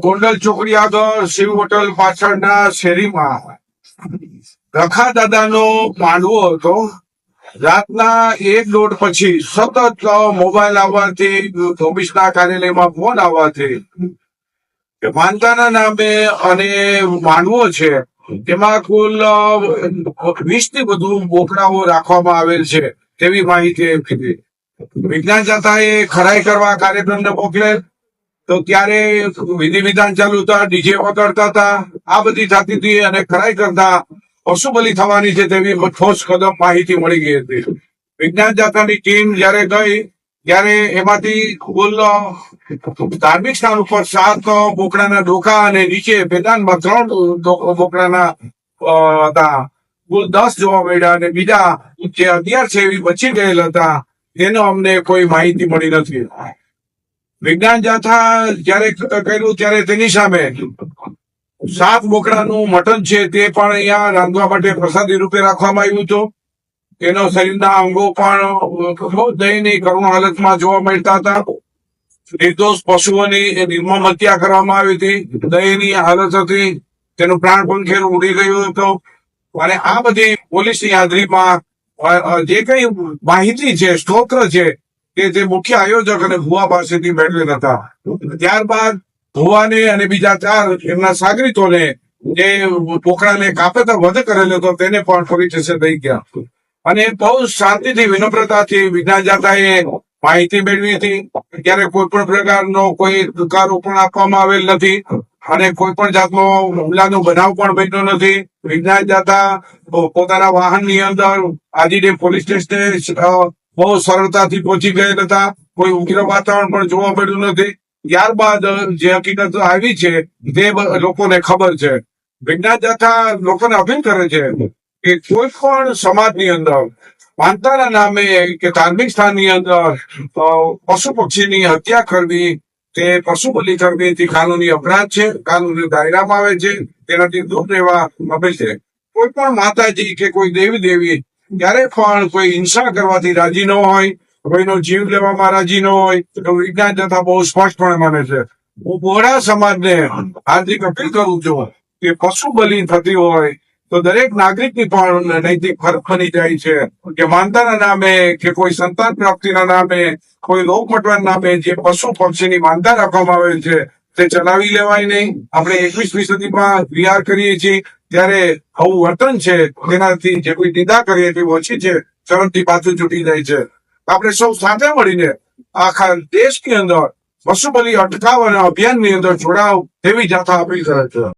ગોંડલ ચોકડી આગળ શિવ હોટલ પાછળના શેરીમાં રખા દાદાનો માંડવો હતો. રાતના એક દોઢ પછી સતત મોબાઈલ આવવાથી, ઓફિસના કાર્યાલયમાં ફોન આવવાથી માનતાના નામે અને માંડવો છે તેમાં કુલ વીસથી વધુ બોકડાઓ રાખવામાં આવેલ છે તેવી માહિતી વિજ્ઞાન જાતાએ ખરાઈ કરવા કાર્યક્રમને મોકલે તો ત્યારે વિધિ વિધાન ચાલુ હતા, ડીજે વગાડતા હતા, આ બધી થતી હતી અને ખરાઈ કરતા પશુબલી થવાની છે તેવી ઠોસ કદમ માહિતી મળી ગઈ હતી. વિજ્ઞાન જાતાની ટીમ જયારે ગઈ, ત્યારે એમાંથી કુલ ધાર્મિક સ્થાન ઉપર સાત બોકડાના ડોકા અને નીચે મેદાનમાં ત્રણ બોકડાના હતા. કુલ દસ જોવા મળ્યા અને બીજા જે અગિયાર છે એવી બચી ગયેલ હતા એનો અમને કોઈ માહિતી મળી નથી. વિજ્ઞાન જાથા જયારે કર્યું ત્યારે તેની સામે સાત બોકડાનું મટન છે તે પણ અહીંયા રાંધવા માટે પ્રસાદી રૂપે રાખવામાં આવ્યું હતું. તેનો શરીરના અંગો પણ બહુ દયની કરુણ હાલતમાં જોવા મળતા હતા. નિર્દોષ પશુઓની નિર્મમ હત્યા કરવામાં આવી હતી. દયની હાલત હતી. તેનું પ્રાણ પંખેર ઉડી ગયું હતું. અને આ બધી પોલીસની હાજરીમાં જે કઈ માહિતી છે સ્તોત્ર છે કે જે મુખ્ય આયોજક અને ભુવા પાસેથી મેળવેલ હતા. ત્યારબાદ ભુવાને અને બીજા ચાર એમના સાગરીતોને જે પોખરાને કાપેતર વધ કરેલો હતો, તેને પણ પરિચય થઈ ગયા. અને બહુ શાંતિથી, વિનમ્રતાથી વિજ્ઞાન જાતાએ માહિતી મેળવી હતી. ત્યારે કોઈ પણ પ્રકારનો કોઈ દુકારો પણ આપવામાં આવેલ નથી અને કોઈ પણ જાતનો હુમલાનો બનાવ પણ બન્યો નથી. વિજ્ઞાન જાતા પોતાના વાહનની અંદર આજીડે પોલીસ સ્ટેશન બહુ સરળતાથી પહોંચી ગયા હતા કોઈ ઉગ્ર વાતાવરણ પણ જોવા મળ્યું નથી. ત્યારબાદ જે હકીકત આવી છે તે લોકોને ખબર છે. વિજ્ઞાન જથા લોકોને અપીલ કરે છે કે કોઈ પણ સમાજની અંદર માનતાના નામે કે ધાર્મિક સ્થાનની અંદર પશુ પક્ષીની હત્યા કરવી, તે પશુ બલિ કરવી, તે કાનૂની અપરાધ છે, કાનૂની દાયરામાં આવે છે, તેનાથી દૂર રહેવા અપીલ છે. કોઈ પણ માતાજી કે કોઈ દેવી દેવી ક્યારે પણ કોઈ હિંસા કરવાથી રાજી ન હોય, કોઈનો જીવ લેવામાં રાજી ન હોય, તો વિજ્ઞાન જથા બહુ સ્પષ્ટપણે માને છે. હું બોડા સમાજને હાર્દિક અપીલ કરું છું કે પશુ બલિ થતી હોય, તો દરેક નાગરિકની પણ નૈતિક ફરક બની જાય છે. કે માનતાના નામે, કે કોઈ સંતાન પ્રાપ્તિના નામે, કોઈ લોક મટવાના નામે જે પશુ પક્ષીની માનતા રાખવામાં આવે છે તે ચલાવી લેવાય નહીં. આપણે એકવીસમી સદીમાં વિહાર કરીએ છીએ. ત્યારે આવું વર્તન છે, તેનાથી જે કોઈ નિંદા કરીએ તે ઓછી છે શરણથી પાછું છૂટી જાય છે. આપણે સૌ સાથે મળીને આખા દેશની અંદર પશુબલી અટકાવ અને અભિયાનની અંદર જોડાવ તેવી જાથા અપીલ કરે છે.